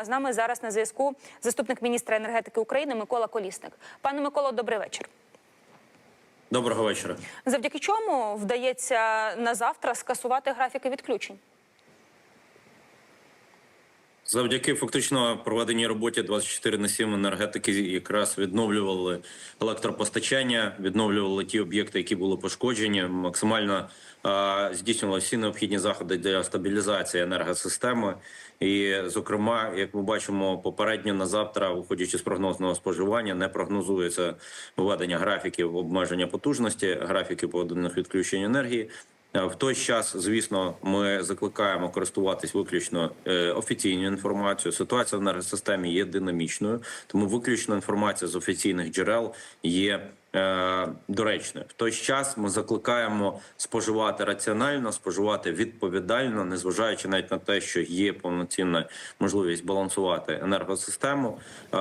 А з нами зараз на зв'язку заступник міністра енергетики України Микола Колісник. Пане Миколо, добрий вечір. Доброго вечора. Завдяки чому вдається на завтра скасувати графіки відключень? Завдяки фактично проведеній роботі 24 на 7 енергетики якраз відновлювали електропостачання, відновлювали ті об'єкти, які були пошкоджені. Максимально е, здійснювали всі необхідні заходи для стабілізації енергосистеми. І, зокрема, як ми бачимо, попередньо на завтра, виходячи з прогнозного споживання, не прогнозується введення графіків обмеження потужності, графіків погодинних відключень енергії. Е, В той час, звісно, ми закликаємо користуватись виключно е, офіційною інформацією. Ситуація в енергосистемі є динамічною, тому виключно інформація з офіційних джерел є доречною. В той час ми закликаємо споживати раціонально, споживати відповідально, незважаючи навіть на те, що є повноцінна можливість балансувати енергосистему, е,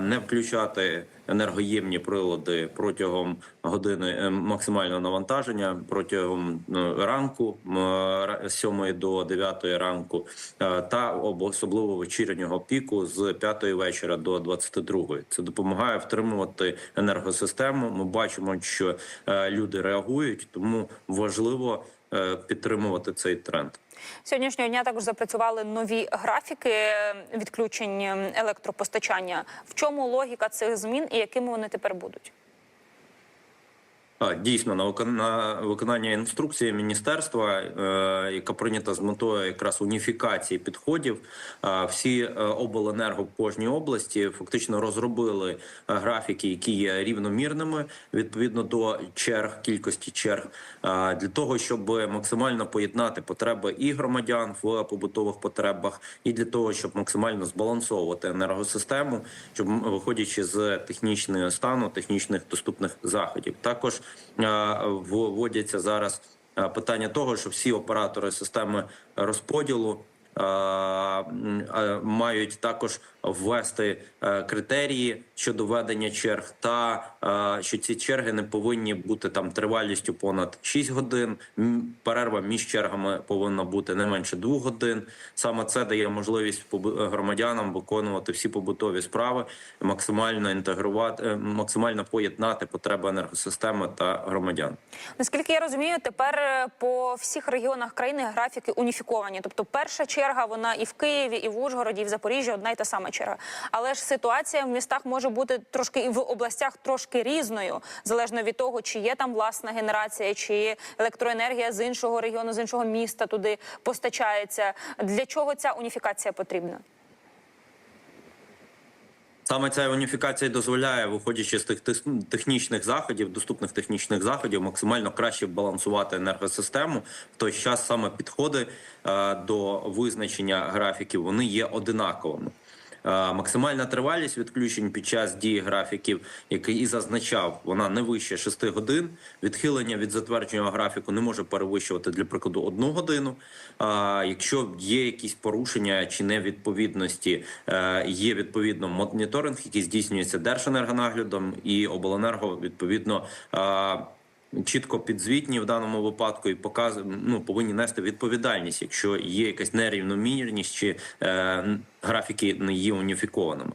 не включати енергоємні прилади протягом години е, максимального навантаження протягом е, ранку м, ра- з 7 до 9 ранку, е, та об- особливо вечірнього піку з 5 вечора до 22. Це допомагає втримувати енергосистему. Ми бачимо, що е, люди реагують, тому важливо е, підтримувати цей тренд. Сьогоднішнього дня також запрацювали нові графіки відключень електропостачання. В чому логіка цих змін і якими вони тепер будуть? Дійсно, на викон- виконання інструкції міністерства, е, яка прийнята з метою якраз уніфікації підходів, всі е, обленерго в кожній області фактично розробили е, графіки, які є рівномірними відповідно до черг, кількості черг, для того, щоб максимально поєднати потреби і громадян в побутових потребах, і для того, щоб максимально збалансовувати енергосистему, щоб виходячи з технічного стану, технічних доступних заходів, також вводяться зараз е, питання того, що всі оператори системи розподілу. е, е, Мають також ввести е, критерії щодо ведення черг, та е, що ці черги не повинні бути там тривалістю понад 6 годин. Перерва між чергами повинна бути не менше 2 годин. Саме це дає можливість побу- громадянам виконувати всі побутові справи, максимально інтегрувати, е, максимально поєднати потреби енергосистеми та громадян. Наскільки я розумію, тепер е, по всіх регіонах країни графіки уніфіковані. Тобто, перша черга вона і в Києві, і в Ужгороді, і в Запоріжжі одна й та сама черга. Але ж ситуація в містах може бути трошки і в областях трошки різною, залежно від того, чи є там власна генерація, чи електроенергія з іншого регіону, з іншого міста туди постачається. Для чого ця уніфікація потрібна? Саме ця уніфікація дозволяє, виходячи з тих тих- технічних заходів, доступних технічних заходів, максимально краще балансувати енергосистему. В той час саме підходи е, до визначення графіків вони є одинаковими. Е, Максимальна тривалість відключень під час дії графіків, який і зазначав, вона не вище 6 годин. Відхилення від затвердженого графіку не може перевищувати для прикладу одну годину. А якщо є якісь порушення чи невідповідності, е, є відповідно моніторинг, який здійснюється Держенергонаглядом і обленерго відповідно. Чітко підзвітні в даному випадку і показ, ну, повинні нести відповідальність, якщо є якась нерівномірність чи е, графіки не є уніфікованими.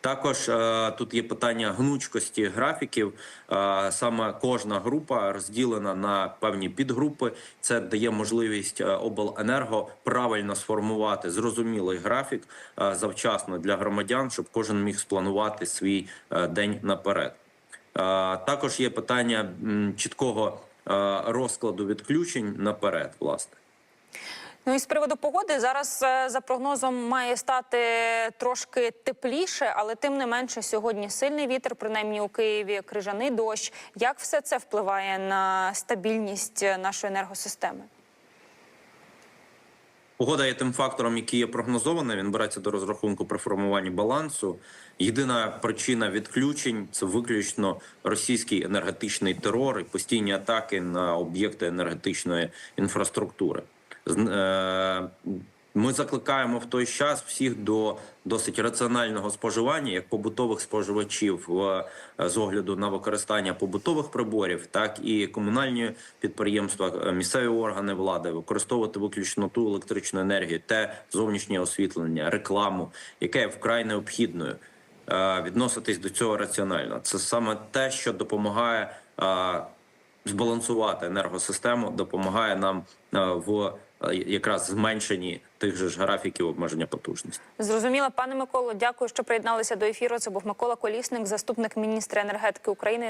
Також е, тут є питання гнучкості графіків. Е, саме кожна група розділена на певні підгрупи. Це дає можливість е, обленерго правильно сформувати зрозумілий графік е, завчасно для громадян, щоб кожен міг спланувати свій е, день наперед. Також є питання чіткого розкладу відключень наперед, власне. Ну і з приводу погоди зараз е, за прогнозом має стати трошки тепліше, але тим не менше сьогодні сильний вітер, принаймні у Києві, крижаний дощ. Як все це впливає на стабільність е, нашої енергосистеми? Погода є тим фактором, який є прогнозований. Він береться до розрахунку при формуванні балансу. Єдина причина відключень це виключно російський енергетичний терор і постійні атаки на об'єкти енергетичної інфраструктури. Е, Ми закликаємо в той час всіх до досить раціонального споживання, як побутових споживачів в з огляду на використання побутових приборів, так і комунальні підприємства, е, місцеві органи влади використовувати виключно ту електричну енергію, те зовнішнє освітлення, рекламу, яке є вкрай необхідною. Е, Відноситись до цього раціонально. Це саме те, що допомагає е, збалансувати енергосистему, допомагає нам е, в е, якраз зменшенні тих же ж графіків обмеження потужності. Зрозуміло, пане Миколо, дякую, що приєдналися до ефіру. Це був Микола Колісник, заступник міністра енергетики України.